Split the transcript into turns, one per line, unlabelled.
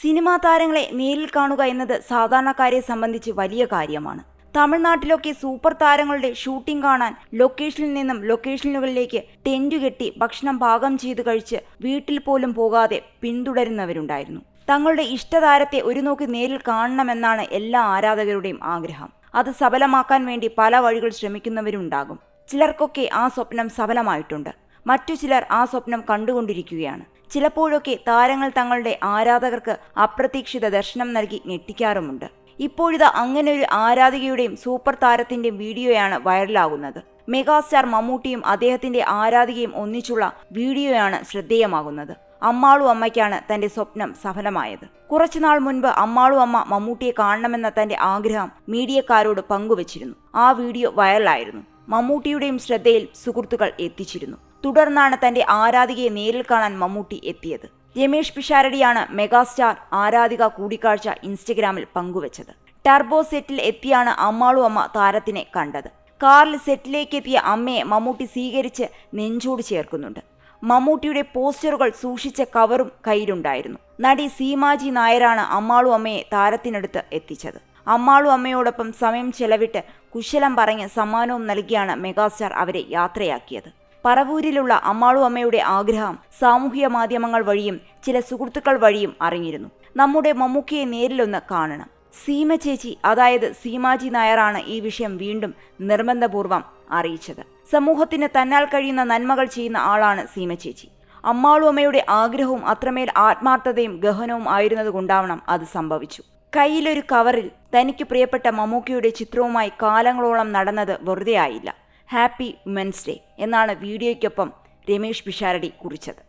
Cinema താരങ്ങളെ നേരിൽ കാണുക എന്നത് സാധാരണക്കാരെ സംബന്ധിച്ച് വലിയ കാര്യമാണ്. തമിഴ്നാട്ടിലൊക്കെ സൂപ്പർ താരങ്ങളുടെ ഷൂട്ടിംഗ് കാണാൻ ലൊക്കേഷനിൽ നിന്നും ലൊക്കേഷനുകളിലേക്ക് ടെന്റ് കെട്ടി ഭക്ഷണം പാകം ചെയ്തു കഴിച്ച് വീട്ടിൽ പോലും പോകാതെ പിന്തുടരുന്നവരുണ്ടായിരുന്നു. തങ്ങളുടെ ഇഷ്ടതാരത്തെ ഒരു നോക്കി നേരിൽ കാണണമെന്നാണ് എല്ലാ ആരാധകരുടെയും ആഗ്രഹം. അത് സഫലമാക്കാൻ വേണ്ടി പല വഴികൾ ശ്രമിക്കുന്നവരുണ്ടാകും. ചിലർക്കൊക്കെ ആ സ്വപ്നം സഫലമായിട്ടുണ്ട് മറ്റു ചിലർ ആ സ്വപ്നം കണ്ടുകൊണ്ടിരിക്കുകയാണ്. ചിലപ്പോഴൊക്കെ താരങ്ങൾ തങ്ങളുടെ ആരാധകർക്ക് അപ്രതീക്ഷിത ദർശനം നൽകി ഞെട്ടിക്കാറുമുണ്ട്. ഇപ്പോഴിത് അങ്ങനെ ഒരു ആരാധികയുടെയും സൂപ്പർ താരത്തിന്റെയും വീഡിയോയാണ് വൈറലാകുന്നത്. മെഗാസ്റ്റാർ മമ്മൂട്ടിയും അദ്ദേഹത്തിന്റെ ആരാധികയും ഒന്നിച്ചുള്ള വീഡിയോയാണ് ശ്രദ്ധേയമാകുന്നത്. അമ്മാളു അമ്മയ്ക്കാണ് തന്റെ സ്വപ്നം സഫലമായത്. കുറച്ചുനാൾ മുൻപ് അമ്മാളു അമ്മ മമ്മൂട്ടിയെ കാണണമെന്ന തന്റെ ആഗ്രഹം മീഡിയക്കാരോട് പങ്കുവച്ചിരുന്നു. ആ വീഡിയോ വൈറലായിരുന്നു. മമ്മൂട്ടിയുടെയും ശ്രദ്ധയിൽ സുഹൃത്തുക്കൾ എത്തിച്ചിരുന്നു. തുടർന്നാണ് തന്റെ ആരാധികയെ നേരിൽ കാണാൻ മമ്മൂട്ടി എത്തിയത്. രമേഷ് പിഷാരടിയാണ് മെഗാസ്റ്റാർ ആരാധിക കൂടിക്കാഴ്ച ഇൻസ്റ്റഗ്രാമിൽ പങ്കുവച്ചത്. ടർബോ സെറ്റിൽ എത്തിയാണ് അമ്മാളു അമ്മ താരത്തിനെ കണ്ടത്. കാറിൽ സെറ്റിലേക്ക് എത്തിയ അമ്മയെ മമ്മൂട്ടി സ്വീകരിച്ച് നെഞ്ചോട് ചേർക്കുന്നുണ്ട്. മമ്മൂട്ടിയുടെ പോസ്റ്ററുകൾ സൂക്ഷിച്ച കവറും കയ്യിലുണ്ടായിരുന്നു. നടി സീമാജി നായരാണ് അമ്മാളു അമ്മയെ താരത്തിനടുത്ത് എത്തിച്ചത്. അമ്മാളു അമ്മയോടൊപ്പം സമയം ചെലവിട്ട് കുശലം പറഞ്ഞ് സമ്മാനവും നൽകിയാണ് മെഗാസ്റ്റാർ അവരെ യാത്രയാക്കിയത്. പറവൂരിലുള്ള അമ്മാളു അമ്മയുടെ ആഗ്രഹം സാമൂഹ്യ മാധ്യമങ്ങൾ വഴിയും ചില സുഹൃത്തുക്കൾ വഴിയും അറിഞ്ഞിരുന്നു. നമ്മുടെ മമ്മൂക്കയെ നേരിലൊന്ന് കാണണം. സീമ ചേച്ചി അതായത് സീമാജി നായറാണ് ഈ വിഷയം വീണ്ടും നിർബന്ധപൂർവം അറിയിച്ചത്. സമൂഹത്തിന് തന്നാൽ കഴിയുന്ന നന്മകൾ ചെയ്യുന്ന ആളാണ് സീമ ചേച്ചി. അമ്മാളു അമ്മയുടെ ആഗ്രഹവും അത്രമേൽ ആത്മാർത്ഥതയും ഗഹനവും ആയിരുന്നതുകൊണ്ടാവണം അത് സംഭവിച്ചു. കയ്യിലൊരു കവറിൽ തനിക്ക് പ്രിയപ്പെട്ട മമ്മൂക്കയുടെ ചിത്രവുമായി കാലങ്ങളോളം നടന്നത് വെറുതെ ആയില്ല ഹാപ്പി മെൻസ് ഡേ എന്നാണ് വീഡിയോയ്ക്കൊപ്പം രമേഷ് പിഷാരടി കുറിച്ചത്.